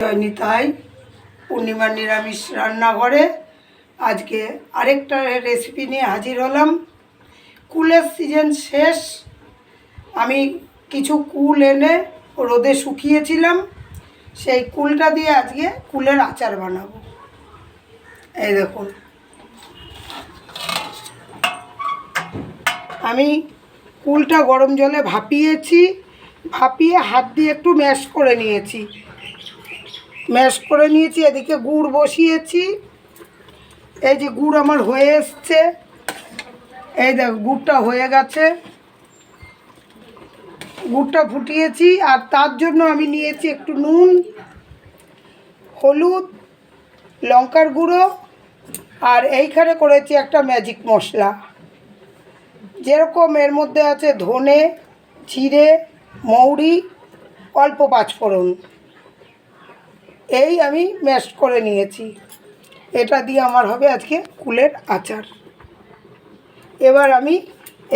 জয়নিতাই পূর্ণিমার নিরামিষ রান্নাঘরে। আজকে আরেকটা রেসিপি নিয়ে হাজির হলাম। কুলের সিজন শেষ। আমি কিছু কুল এনে রোদে শুকিয়েছিলাম। সেই কুলটা দিয়ে আজকে কুলের আচার বানাবো। এই দেখুন। আমি কুলটা গরম জলে ভাপিয়েছি। ভাপিয়ে হাত দিয়ে একটু ম্যাশ করে নিয়েছি। ম্যাশ করে নিয়েছি, এদিকে গুড় বসিয়েছি। এই যে গুড় আমার হয়ে এসছে। এই দেখ, গুড়টা হয়ে গেছে। গুড়টা ফুটিয়েছি, আর তার জন্য আমি নিয়েছি একটু নুন, হলুদ, লঙ্কার গুঁড়ো, আর এইখানে করেছি একটা ম্যাজিক মশলা। যেরকম এর মধ্যে আছে ধনে, জিরে, মৌরি, অল্প পাঁচফোড়ন। এই আমি ম্যাশ করে নিয়েছি। এটা দিয়ে আমার হবে আজকে কুলের আচার। এবার আমি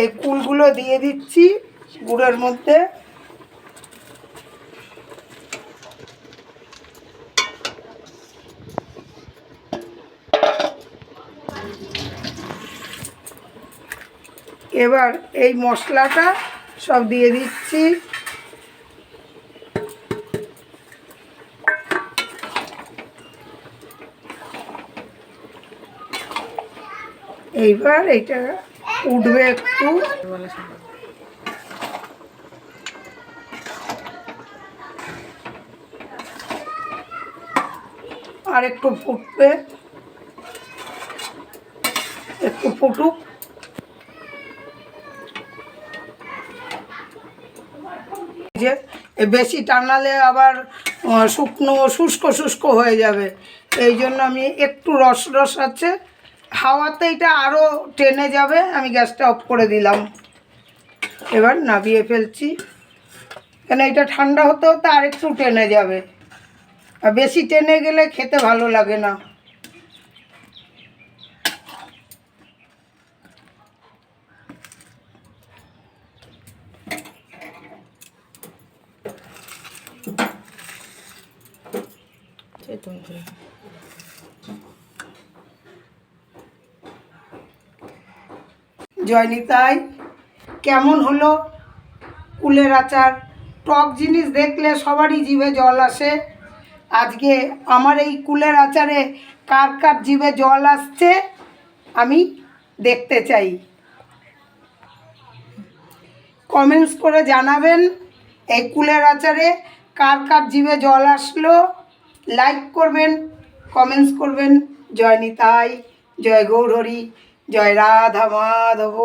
এই কুলগুলো দিয়ে দিচ্ছি গুড়ের মধ্যে। এবার এই মশলাটা সব দিয়ে দিচ্ছি। এইবার এটা উঠবে একটু। আর একটু ফুটবে। একটু ফুটুক। যে বেশি টানালে আবার শুকনো, শুষ্ক শুষ্ক হয়ে যাবে। এই জন্য আমি একটু রস রস আছে হাওয়াতে এটা আরও টেনে যাবে, আমি গ্যাসটা অফ করে দিলাম। এবার নাবিয়ে ফেলছি। কেন এটা ঠান্ডা হতে হতে আর একটু টেনে যাবে। আর বেশি টেনে গেলে খেতে ভালো লাগে না। জয়নিতাই, কেমন হলো কুলের আচার? টক জিনিস দেখলে সবারই জিভে জল আসে। আজকে আমার এই কুলের আচারে কার কার জিভে জল আসছে আমি দেখতে চাই। কমেন্টস করে জানাবেন এই কুলের আচারে কার কার জিভে জল আসলো। লাইক করবেন, কমেন্টস করবেন জয় নিতাই জয় গৌরহরি জয় রাধা মাধব।